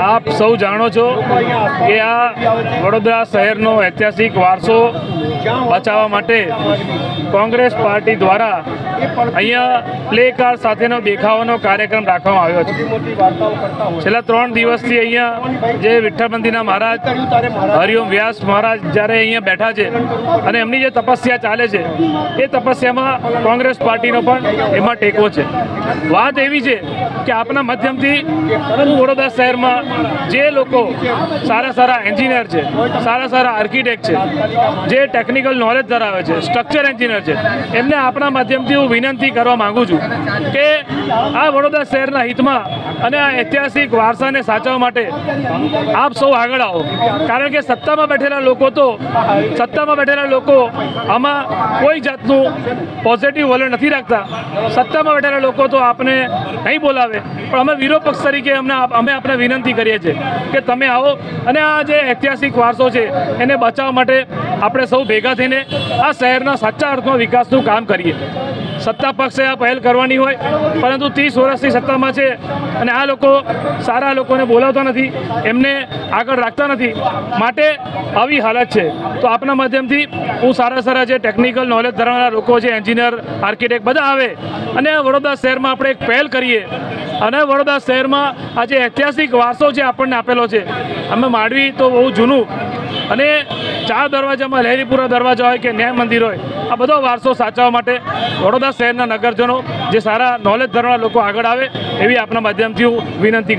આપ સૌ જાણો છો કે આ વડોદરા શહેરનો ઐતિહાસિક વારસો બચાવવા માટે કોંગ્રેસ પાર્ટી દ્વારા અહીંયા પ્લે કાર્ડ સાથેનો દેખાવાનો કાર્યક્રમ રાખવામાં આવ્યો છે. છેલ્લા ત્રણ દિવસથી અહીંયા જે વિઠ્ઠલ મંદિરના મહારાજ, હરિઓમ વ્યાસ મહારાજ જ્યારે અહીંયા બેઠા છે અને એમની જે તપસ્યા ચાલે છે, એ તપસ્યામાં કોંગ્રેસ પાર્ટીનો પણ એમાં ટેકો છે. વાત એવી છે કે આપના માધ્યમથી વડોદરા શહેરમાં જે લોકો સારા સારા એન્જિનિયર છે, સારા સારા આર્કિટેક્ટ છે, જે ટેકનિકલ નોલેજ ધરાવે છે સ્ટ્રક્ચર એન્જિનિયર છે, એમને આપણા માધ્યમથી હું વિનંતી કરવા માગું છું કે આ વડોદરા શહેરના હિતમાં અને આ ઐતિહાસિક વારસાને સાચવવા માટે આપ સૌ આગળ આવો. કારણ કે સત્તામાં બેઠેલા લોકો તો, સત્તામાં બેઠેલા લોકો આમાં કોઈ જાતનું પોઝિટિવ વલણ નથી રાખતા. સત્તામાં બેઠેલા લોકો તો આપને નહીં બોલાવે. પણ અમે વિરોધ પક્ષ તરીકે અમને અમે આપણે વિનંતી કરીએ છીએ કે તમે આવો અને આ જે ઐતિહાસિક વારસો છે, એને બચાવવા માટે આપણે સૌ ભેગા થઈને આ શહેરના સાચા અર્થમાં વિકાસનું કામ કરીએ. સત્તા પક્ષે આ પહેલ કરવાની હોય, પરંતુ ત્રીસ વર્ષથી સત્તામાં છે અને આ લોકો સારા લોકોને બોલાવતા નથી, એમને આગળ રાખતા નથી. માટે આવી હાલત છે. તો આપના માધ્યમથી હું સારા સારા જે ટેકનિકલ નોલેજ ધરાવનારા લોકો છે એન્જિનિયર આર્કિટેક્ટ બધા આવે અને વડોદરા શહેરમાં આપણે એક પહેલ કરીએ. અને વડોદરા શહેરમાં આ જે ઐતિહાસિક વારસો જે આપણને આપેલો છે. અમે માંડવી તો બહુ જૂનું અને ચાર દરવાજામાં લહેરીપુરા દરવાજા હોય કે ન્યાય મંદિર હોય, આ બધો વારસો સાચવવા માટે વડોદરા શહેરના નગરજનો જે સારા નોલેજ ધરાવનારા લોકો આગળ આવે એવી આપના માધ્યમથી હું વિનંતી